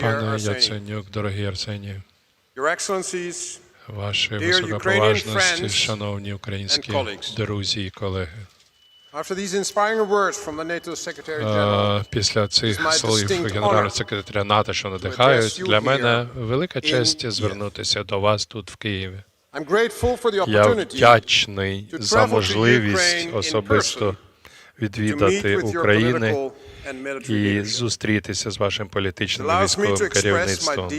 Пане Яценюк, дорогий Арсенію, ваші високоповажності, шановні українські друзі і колеги. after these inspiring words from the NATO Secretary General, Е, Після цих слів генерального секретаря НАТО, що надихають, для мене велика честь звернутися до вас тут в Києві. I'm grateful for the Я вдячний за можливість особисто відвідати України і зустрітися з вашим політичним і військовим керівництвом.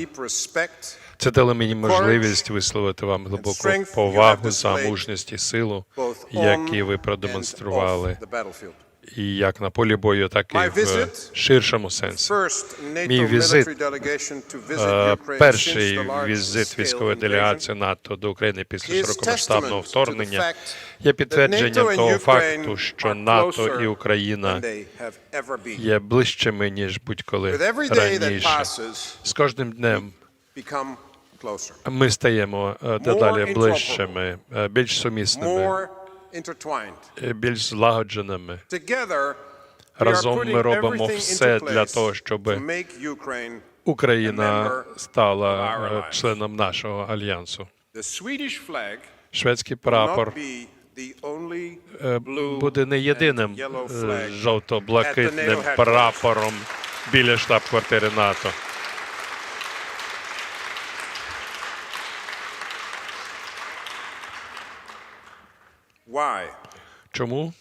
Це дало мені можливість висловити вам глибоку повагу за мужність і силу, які ви продемонстрували. І як на полі бою, так і в ширшому сенсі. Мій візит, Е, Перший візит військової делегації НАТО до України після широкомасштабного вторгнення є підтвердженням того факту, що НАТО і Україна є ближчими ніж будь-коли раніше. З кожним днем ми стаємо е, дедалі ближчими, е, більш сумісними, більш злагодженими. Разом ми робимо все для того, щоб Україна стала е, членом нашого альянсу. Шведський прапор е, буде не єдиним е, жовто-блакитним прапором біля штаб-квартири НАТО. Чому?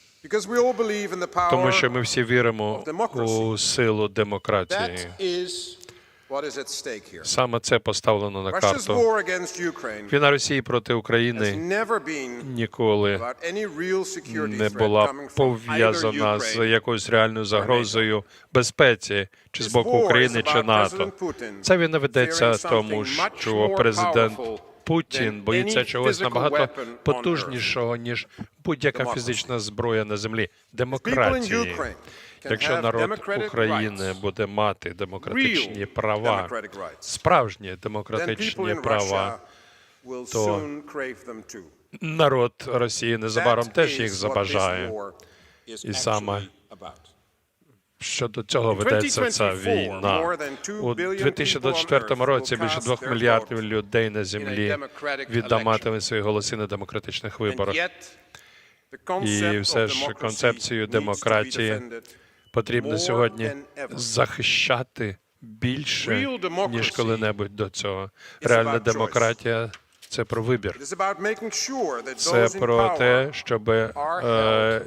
Тому що ми всі віримо у силу демократії. Саме це поставлено на карту. Війна Росії проти України ніколи не була пов'язана з якоюсь реальною загрозою безпеці, чи з боку України, чи НАТО. Putin Ця війна ведеться тому, що президент Путін боїться чогось набагато потужнішого, ніж будь-яка фізична зброя на землі. Демократії. Якщо народ України буде мати демократичні права, справжні демократичні права, то народ Росії незабаром теж їх забажає. І саме Щодо цього ведеться ця війна. more than 2 У 2024 році більше двох мільярдів людей на землі віддаматимуть свої голоси на демократичних виборах. concept все ж концепцію демократії Потрібно сьогодні захищати більше, ніж коли-небудь до цього. Реальна демократія це про вибір. Це про те, щоб е.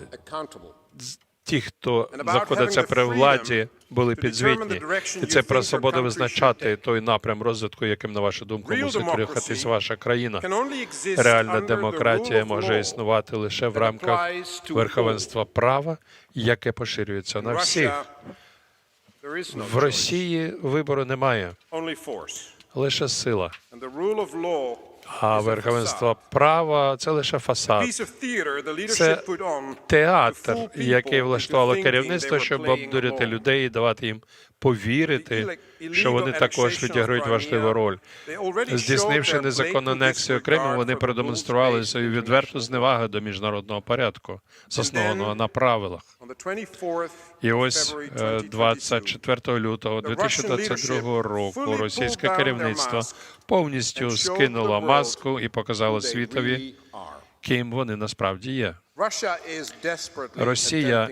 Ті, хто знаходиться при владі, були підзвітні. І це про свободу визначати той напрям розвитку, яким, на вашу думку, мусить рухатись ваша країна. Реальна демократія може існувати лише в рамках верховенства права, яке поширюється на всіх. В Росії вибору немає, лише сила. А верховенство права це лише фасад. Це театр, який влаштувало керівництво, щоб обдурити людей і давати їм повірити, що вони також відіграють важливу роль. Здійснивши незаконну анексію Криму, вони продемонстрували свою відверту зневагу до міжнародного порядку, заснованого на правилах. On the 24th І ось February е, 2022, 24 лютого the Russian 2022 leadership року російське керівництво повністю скинуло world маску і показало they світові, ким вони насправді є. Росія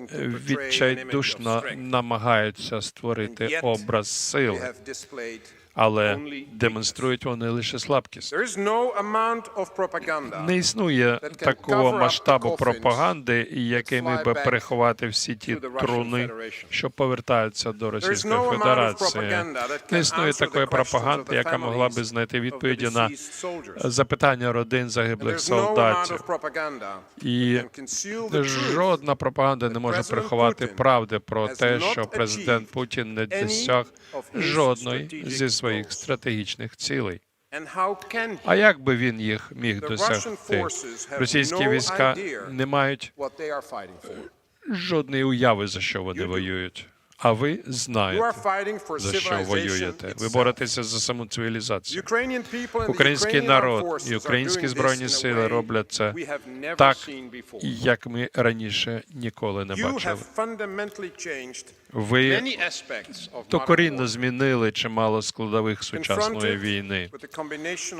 відчайдушно намагається створити образ сил, They have displayed але демонструють вони лише слабкість. Не існує такого масштабу пропаганди, який міг би переховати всі ті труни, що повертаються до Російської Федерації. Не існує такої пропаганди, яка могла би знайти відповіді на запитання родин загиблих солдатів. І жодна пропаганда не може приховати правди про те, що президент Путін не досяг жодної зі своїх стратегічних цілей. А як би він їх міг досягти? Російські війська не мають жодної уяви, за що вони воюють. А ви знаєте, за що воюєте. Ви боретеся за саму цивілізацію. Український народ і українські збройні сили роблять це так, як ми раніше ніколи не бачили. Ви докорінно змінили чимало складових сучасної війни,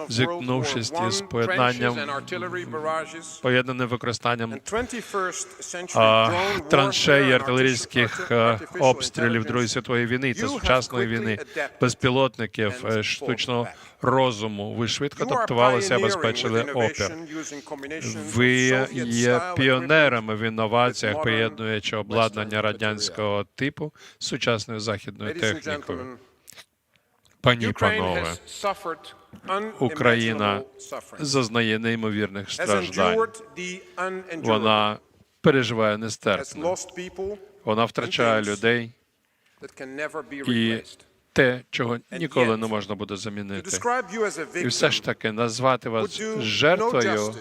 зіткнувшись із поєднанням поєднаним використанням and 21st century а, траншей артилерійських е, обстрілів Другої світової війни та сучасної війни, безпілотників, е, штучного розуму. Ви швидко адаптувалися, обезпечили опір. Ви є піонерами в інноваціях, приєднуючи обладнання радянського типу з сучасною західною технікою. Пані і панове, Україна зазнає неймовірних страждань. Вона переживає нестерпно. Вона втрачає людей і. Те, чого ніколи не можна буде замінити. І все ж таки назвати вас жертвою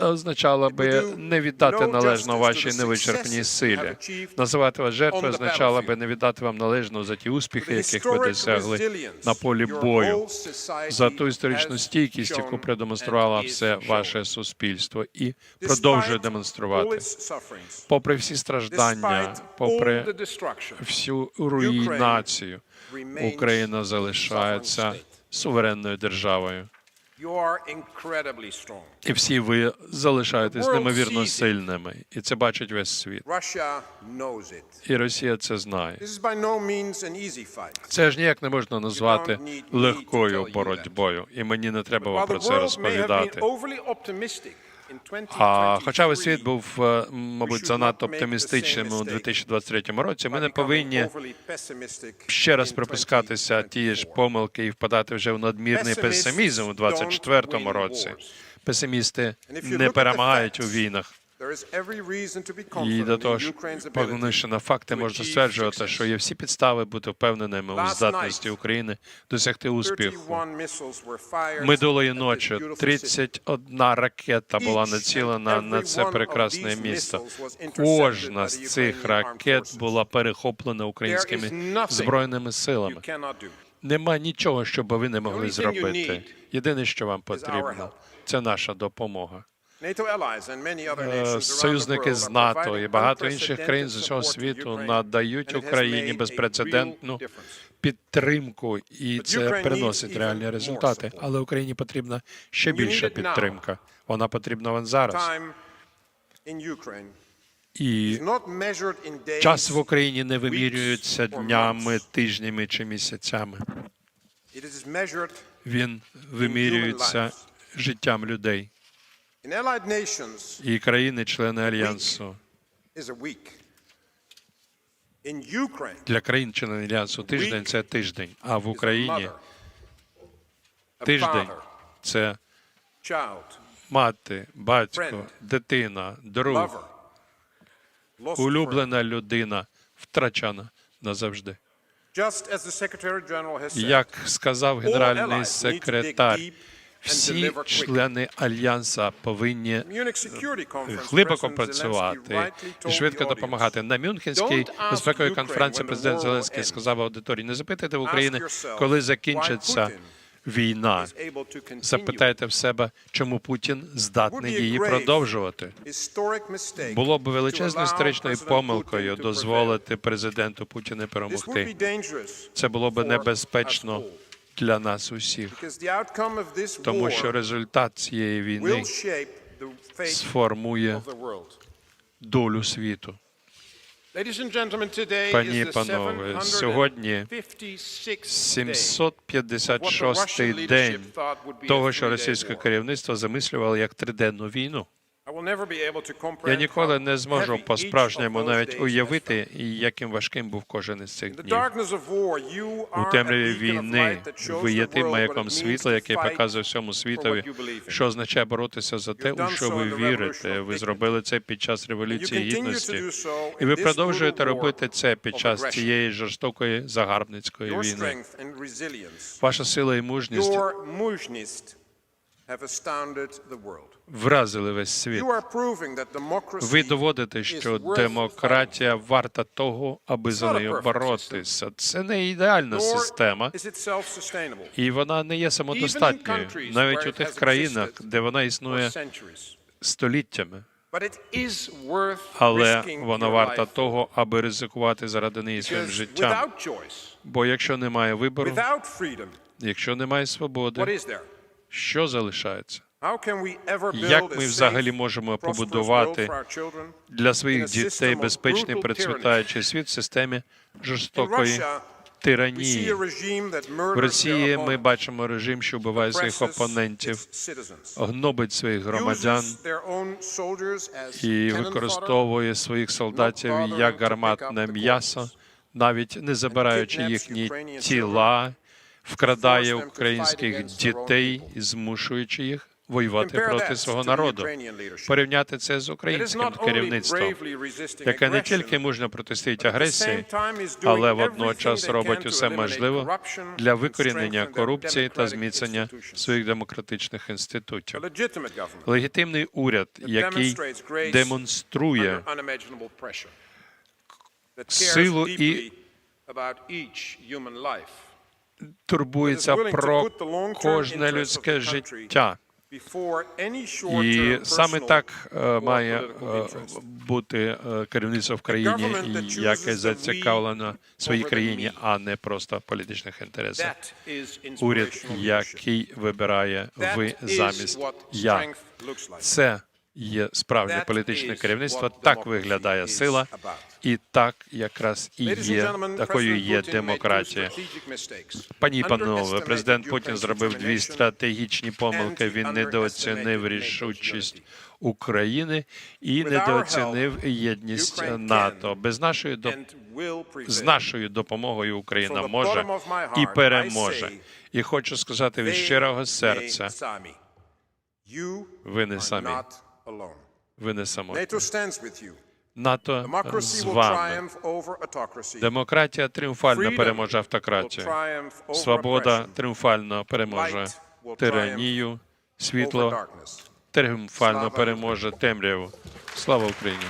означало би не віддати належно вашій невичерпній силі. Називати вас жертвою означало би не віддати вам належно за ті успіхи, яких ви досягли на полі бою, за ту історичну стійкість, яку продемонструвало все ваше суспільство, і продовжує демонструвати. Попри всі страждання, попри всю руйнацію, Україна залишається суверенною державою. І всі ви залишаєтесь немовірно неймовірно сильними, і це бачить весь світ. І Росія це знає. Це ж ніяк не можна назвати легкою боротьбою, і мені не треба вам про це розповідати. А хоча весь світ був, е, мабуть, занадто оптимістичним у 2023 році, ми не повинні ще раз припускатися ті ж помилки і впадати вже в надмірний песимізм у don't 2024 році. Песимісти не перемагають у війнах. І до того ж, поглянувши на факти, можна стверджувати, що є всі підстави бути впевненими у здатності України досягти успіху. 31 missiles were fired Минулої ночі beautiful city. 31 ракета була націлена на це прекрасне місто. Кожна з цих ракет була перехоплена українськими збройними силами. Нема нічого, що би ви не могли зробити. Єдине, що вам потрібно, це наша допомога. Е, Союзники з НАТО і багато інших країн з усього світу надають Україні безпрецедентну підтримку, і це приносить реальні результати. Але Україні потрібна ще більша підтримка. Вона потрібна вам зараз. І час в Україні не вимірюється днями, тижнями чи місяцями. Він вимірюється життям людей. І країни-члени альянсу для країн-членів альянсу тиждень це тиждень. А в Україні тиждень це мати, батько, дитина, друг, улюблена людина, втрачана назавжди. Як сказав генеральний секретар, всі члени альянса повинні Munich глибоко працювати і швидко допомагати. На Мюнхенській безпековій конференції президент Зеленський сказав аудиторії, не запитайте в yourself коли закінчиться війна. Запитайте в себе, чому Путін здатний її продовжувати. Було б величезною історичною помилкою дозволити президенту Путіну перемогти. Це було б небезпечно для нас усіх, тому що результат цієї війни сформує долю світу. Пані і панове, сьогодні 756th day 756-й день того, що російське керівництво замислювало як триденну війну. Я ніколи не зможу по-справжньому навіть уявити, яким важким був кожен із цих днів. У темряві війни ви є тим маяком світла, який показує всьому світові, що означає боротися за те, у що ви вірите. Ви зробили це під час революції гідності, і ви продовжуєте робити це під час цієї жорстокої загарбницької війни. Ваша сила і мужність вразили весь світ. Ви доводите, що демократія варта того, аби за нею боротися. Це не ідеальна система, і вона не є самодостатньою, навіть у тих країнах, де вона існує століттями. Але вона варта того, аби ризикувати заради неї своїм життям. Бо якщо немає вибору, якщо немає свободи, що залишається? Як ми взагалі можемо побудувати? Для своїх дітей безпечний процвітаючий світ в системі жорстокої тиранії. В Росії ми бачимо режим, що вбиває своїх опонентів, гнобить своїх громадян і використовує своїх солдатів як гарматне м'ясо, навіть не забираючи їхні тіла, вкрадає українських дітей змушуючи їх воювати проти свого народу. Порівняти це з українським керівництвом, яке не тільки мужньо протистоїть агресії, але водночас робить усе можливе для викорінення корупції та зміцнення своїх демократичних інститутів. Легітимний уряд, який демонструє силу і- турбується про кожне людське життя. І саме так е, має е, бути е, керівництво в країні, яке зацікавлено своїй країні, а не просто політичних is Уряд, який вибирає ви замість я. Це є справжнє політичне керівництво. Так виглядає сила, і так якраз і є такою є демократія. Пані і панове, президент Путін зробив дві стратегічні помилки. Він недооцінив рішучість України і недооцінив єдність НАТО. Без нашої до з нашою допомогою Україна може і переможе. І хочу сказати від щирого серця, Ви не самі. Ви не самотні. НАТО з вами. Демократія тріумфально переможе автократію. Свобода тріумфально переможе тиранію. Світло тріумфально переможе темряву. Слава Україні!